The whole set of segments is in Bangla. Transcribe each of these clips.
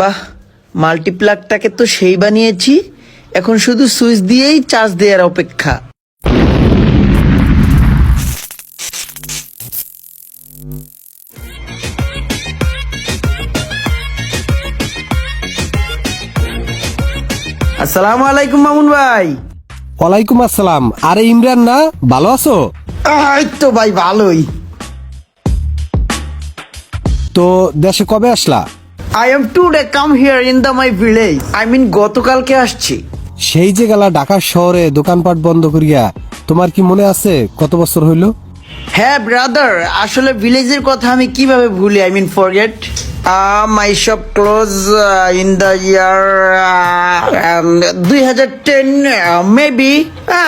বাহ মাল্টিপ্লাগটাকে তো সেই বানিয়েছি। এখন শুধু সুইচ দিয়েই চার্জ দেওয়ার অপেক্ষা। আসসালামু আলাইকুম মামুন ভাই। ওয়ালাইকুম আসসালাম। আরে ইমরান না ভালো আছো? এই তো ভাই ভালোই। তো দেশে কবে আসলা? I am today come here in the my village I mean গতকালকে আসছি। সেই যে গেলা ঢাকা শহরে দোকানপাট বন্ধ করিয়া তোমার কি মনে আছে কত বছর হইল? হ্যাঁ ব্রাদার আসলে ভিলেজের কথা আমি কীভাবে ভুলি? I mean forget my shop close in the year দুই হাজার টেন মেবি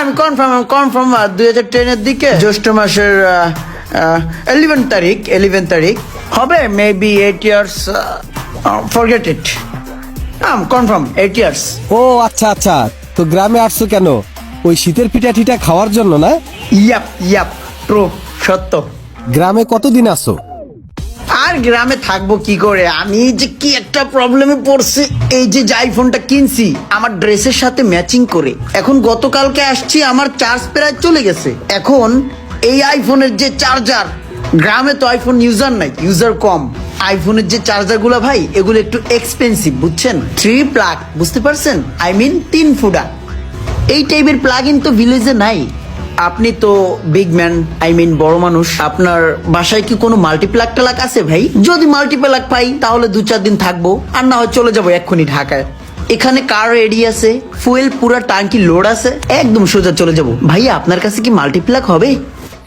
আমি কনফার্ম কনফার্ম দুই হাজার টেনের দিকে। জ্যৈষ্ঠ মাসের এলিভেন তারিখ এলিভেন তারিখ। হবে maybe eight years forget it confirm eight years ও আচ্ছা আচ্ছা। তো গ্রামে আসছো কেন? ওই শীতের পিঠা টিঠা খাওয়ার জন্য না? ইয়াপ ইয়াপ ট্রু সত্য। গ্রামে কতদিন আসো আর গ্রামে থাকব কি করে? আমি যে কি একটা প্রবলেমে পড়ছি এই যে যে আইফোনটা কিনছি আমার ড্রেসের সাথে ম্যাচিং করে। এখন গতকালকে আসছি আমার চার্জ প্রায় চলে গেছে। এখন এই আইফোনের যে চার্জার গ্রামে তো আইফোন ইউজার নাই ইউজার কম। আইফোনের যে চার্জারগুলো ভাই, এগুলো একটু এক্সপেন্সিভ বুঝছেন? থ্রি প্লাগ বুঝতে পারছেন? আই মিন তিন ফুডা এই টাইপের প্লাগ ইন তো ভিলেজে নাই। আপনি তো বিগ ম্যান আই মিন বড় মানুষ, আপনার বাসায় কি কোনো মাল্টিপ্লাক টালাক আছে ভাই? যদি মাল্টিপ্লাক পাই, তাহলে দু চার দিন থাকব, আর না হয় চলে যাব এক্ষুনি ঢাকায়। এখানে কার রেডি আছে ফুয়েল পুরা টাঙ্কি লোড আছে, একদম সোজা চলে যাব। ভাইয়া, আপনার কাছে কি মাল্টিপ্লাক হবে?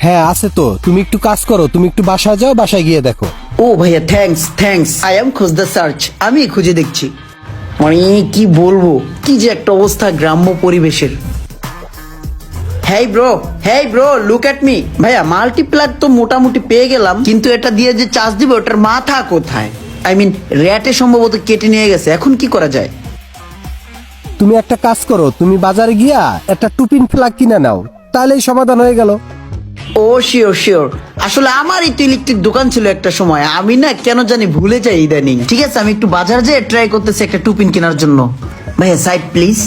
হ্যাঁ আছে তো। তুমি একটু কাজ করো, তুমি একটু বাসায় যাও, বাসায় গিয়ে দেখো। ও ভাইয়া থ্যাঙ্কস থ্যাঙ্কস আই এম খোঁজ দ্য সার্চ আমি খুঁজে দেখছি। মানে কি বলব? কি যে একটা অবস্থা গ্রাম্য পরিবেশের। Hi bro hi bro look at me ভাইয়া মাল্টিপ্লাগ তো মোটামুটি পেয়ে গেলাম, কিন্তু এটা দিয়ে যে চার্জ দিবে, ওটার মাথা কোথায়? আই মিন র্যাটে সম্ভবত কেটে নিয়ে গেছে, এখন কি করা যায়? তুমি একটা কাজ করো, তুমি বাজারে গিয়া একটা টুপিন ফ্লাগ কিনে নাও, তাহলেই সমাধান হয়ে গেল। ও শিওর শিওর আসলে ইলেকট্রিক দোকান ছিল একটা সময়। আমি না কেন জানি ভুলে যাই ইদানিং। ঠিক আছে, আমি একটু বাজার ট্রাই করতেছি একটা টুপিন কেনার জন্য। ভাইয়া সাইড প্লিজ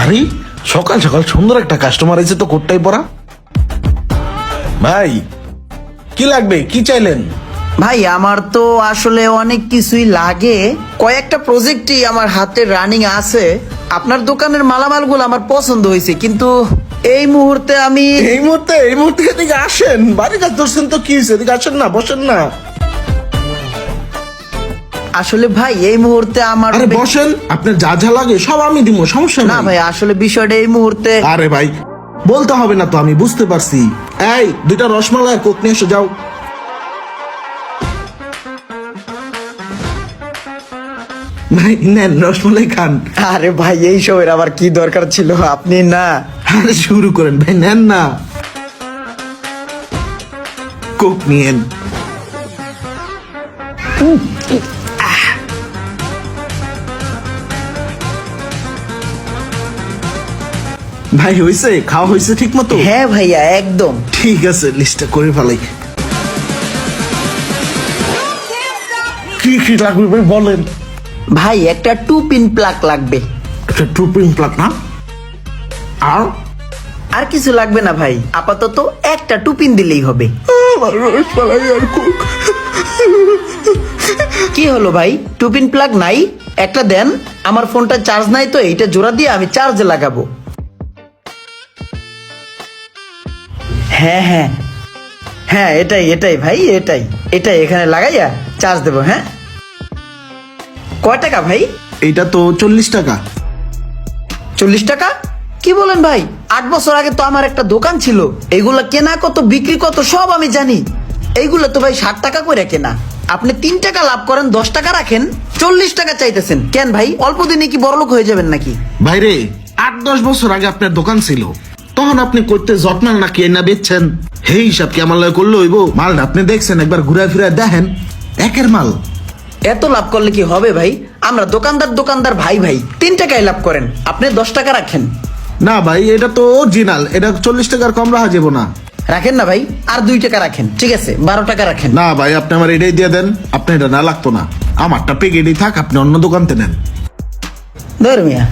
আরে, সকাল সকাল সুন্দর একটা কাস্টমার এসে তো কোটটাই পরা। ভাই কি লাগবে? কি চাইলেন? ভাই আমার তো আসলে অনেক কিছুই লাগে। কয়েকটা প্রজেক্টই আমার হাতে রানিং আছে। আপনার দোকানের মালামালগুলো আমার পছন্দ হয়েছে কিন্তু এই মুহূর্তে আমি এই মুহূর্তে এই মুহূর্তে এদিকে আসেন। বাড়ি কাজ ধরছেন তো কি হয়েছে? এদিকে আসেন না বসেন না। আসলে ভাই এই মুহূর্তে আমার আরে বসেন আপনার যা যা লাগে সব আমি দিব সমস্যা না না ভাই আসলে বিষয়টা এই মুহূর্তে আরে ভাই বলতে হবে না তো আমি বুঝতে পারছি। এই দুইটা রসমালাই কোক নিয়ে এসো যাও। ভাই নেন রসমালাই খান। আরে ভাই এই সময়ের আবার কি দরকার ছিল? আপনি না। আরে শুরু করেন ভাই নেন না। কোক নিয়েন। ভাই হয়েছে খাওয়া হয়েছে ঠিক মতো হ্যাঁ ভাইয়া একদম। ঠিক আছে লিস্টটা করে ফেলাই। কি কি লাগবে ভাই বলেন। ভাই একটা টু পিন প্লাগ লাগবে। একটা টু পিন প্লাগ না? আর? আর কিছু লাগবে না ভাই আপাতত একটা টু পিন দিলেই হবে। কি হলো ভাই? টু পিন প্লাগ নাই? একটা দেন আমার ফোনটা চার্জ নাই তো এইটা জোড়া দিয়ে আমি চার্জে লাগাবো। হ্যাঁ হ্যাঁ। হ্যাঁ এটাই এটাই ভাই এটাই। এটাই এখানে লাগাইয়া চার্জ দেবো হ্যাঁ? কয় টাকা ভাই? এটা তো চল্লিশ টাকা। চল্লিশ টাকা? কি বলেন ভাই? আট বছর আগে তো আমার একটা দোকান ছিল। এইগুলা কেনা কত বিক্রি কত সব আমি জানি। এইগুলো তো ভাই ষাট টাকা করে কেনা। আপনি তিন টাকা লাভ করেন দশ টাকা রাখেন চল্লিশ টাকা চাইতেছেন। কেন ভাই? অল্প দিনে কি বড়লোক হয়ে যাবেন নাকি? ভাইরে আট দশ বছর আগে আপনার দোকান ছিল। তখন আপনি করতে যত্ন না নাকি না বেচছেন? সেই হিসাব কি আমার লয় করলে হইব? মালটা আপনি দেখছেন একবার ঘুরে ফিরে দেখেন। একের মাল। এত লাভ করলে কি হবে ভাই? আমরা দোকানদার দোকানদার ভাই ভাই তিন টাকায় লাভ করেন। আপনি দশ টাকা রাখেন। না ভাই এটা তো অরিজিনাল এটা চল্লিশ টাকার কম রাখা যাব না। রাখেন না ভাই আর দুই টাকা রাখেন ঠিক আছে? বারো টাকা রাখেন। না ভাই আপনি আমার এটাই দিয়ে দেন। আপনি এটা না লাগতো না। আমারটা পেকেটই থাক আপনি অন্য দোকানতে নেন। ধর মিয়া।